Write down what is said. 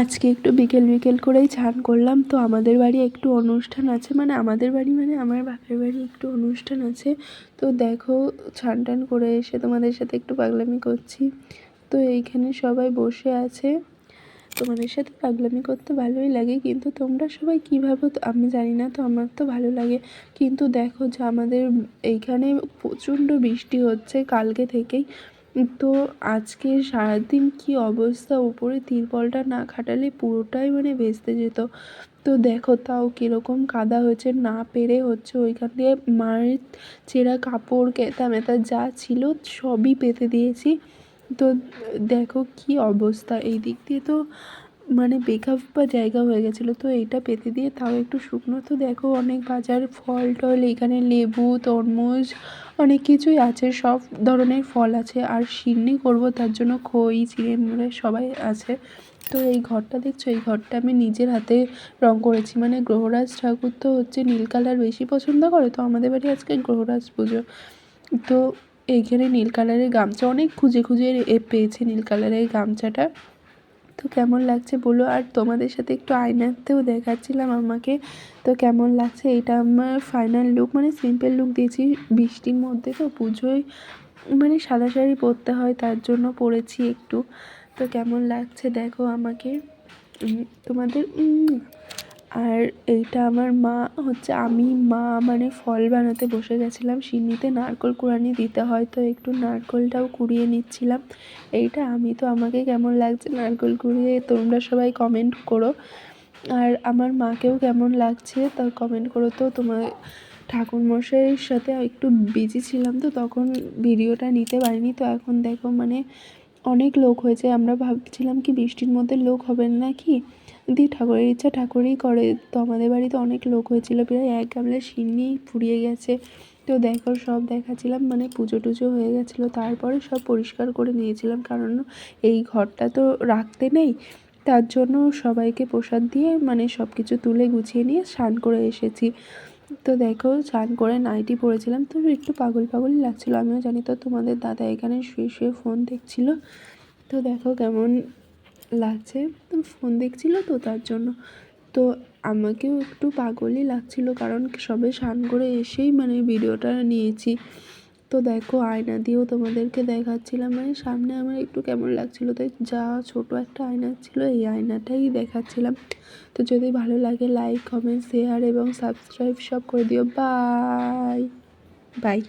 আজকে একটু বিকেল বিকেল করেই চান করলাম, তো আমাদের বাড়ি একটু অনুষ্ঠান আছে মানে আমাদের বাড়ি মানে আমার বাপের বাড়ি একটু অনুষ্ঠান আছে, তো দেখো ছান টান করে এসে তোমাদের সাথে একটু পাগলামি করছি, তো এইখানে সবাই বসে আছে, তোমাদের সাথে পাগলামি করতে ভালোই লাগে, কিন্তু তোমরা সবাই কী ভাবো তো আমি জানি না, তো আমার তো ভালো লাগে, কিন্তু দেখো যে আমাদের এইখানে প্রচণ্ড বৃষ্টি হচ্ছে কালকে থেকেই তো আজকে সারাদিন কি অবস্থা? উপরে তিরপলটা না খাটালে পুরোটাই মানে ভেস্তে যেত। তো দেখো তাও কীরকম কাদা হয়েছে, না পেরে হচ্ছে ওইখান দিয়ে মায়ের চেরা কাপড়, কেতা মেতা যা ছিল সবই পেতে দিয়েছি। তো দেখো কি অবস্থা। এই দিক দিয়ে তো মানে বেকআপ বা জায়গা হয়ে গেছিল, তো এইটা পেতে দিয়ে তাও একটু শুকনো। তো দেখো অনেক বাজার, ফল টল, এখানে লেবু, তরমুজ, অনেক কিছুই আছে, সব ধরনের ফল আছে। আর সিন্নি করব তার জন্য খই, চিড়ে মুড়ে সবাই আছে। তো এই ঘরটা দেখছ? এই ঘরটা আমি নিজের হাতে রং করেছি। মানে গ্রহরাজ ঠাকুর তো হচ্ছে নীল কালার বেশি পছন্দ করে, তো আমাদের বাড়ি আজকে গ্রহরাজ পুজো। তো এইখানে নীল কালারের গামছা, অনেক খুঁজে খুঁজে পেয়েছি নীল কালারের গামছাটা। তো কেমন লাগছে বলো? আর তোমাদের সাথে একটু আয়নাতেও দেখাচ্ছিলাম আমাকে। তো কেমন লাগছে? এটা আমার ফাইনাল লুক মানে সিম্পল লুক দিয়েছি বৃষ্টির মধ্যে। তো পুজোয় মানে সাদা শাড়ি পরতে হয়, তার জন্য পরেছি একটু। তো কেমন লাগছে দেখো আমাকে। তোমাদের আর এইটা আমার মা, হচ্ছে আমি, মা মানে ফল বানাতে বসে গেছিলাম। সিন্নিতে নারকোল কুড়ানি দিতে হয়, তো একটু নারকোলটাও কুড়িয়ে নিচ্ছিলাম। এইটা আমি, তো আমাকে কেমন লাগছে নারকোল কুড়িয়ে তোমরা সবাই কমেন্ট করো। আর আমার মাকেও কেমন লাগছে তা কমেন্ট করো তো। তোমার ঠাকুরমশাইয়ের সাথে একটু বিজি ছিলাম তো, তখন ভিডিওটা নিতে পারিনি। তো এখন দেখো মানে অনেক লোক হয়েছে। আমরা ভাবছিলাম কি বৃষ্টির মধ্যে লোক হবেন না কি? দিয়ে ঠাকুরের ইচ্ছা ঠাকুরই করে। তো আমাদের বাড়িতে অনেক লোক হয়েছিল, প্রায় এক গামলা সিন্নি ফুরিয়ে গেছে। তো দেখো, সব দেখাচ্ছিলাম মানে পুজো টুজো হয়ে গেছিল। তারপরে সব পরিষ্কার করে নিয়েছিলাম, কারণ এই ঘরটা তো রাখতে নেই। তার জন্য সবাইকে প্রসাদ দিয়ে মানে সব কিছু তুলে গুছিয়ে নিয়ে স্নান করে এসেছি। তো দেখো, স্নান করে নাইটি পরেছিলাম। তো একটু পাগল পাগলই লাগছিল, আমিও জানি। তো তোমাদের দাদা এখানে শুয়ে শুয়ে ফোন দেখছিল। তো দেখো কেমন লাগছে ফোন দেখছিল তো তার জন্য। তো আমাকেও একটু পাগলই লাগছিল কারণ সবে স্নান করে এসেই মানে ভিডিওটা নিয়েছি। তো দেখো, আয়না দিয়েও তোমাদেরকে দেখাচ্ছিলাম মানে সামনে আমার একটু কেমন লাগছিল, তাই যা ছোটো একটা আয়না ছিল এই আয়নাটাই দেখাচ্ছিলাম। তো যদি ভালো লাগে লাইক কমেন্ট শেয়ার এবং সাবস্ক্রাইব সব করে দিও। Bye bye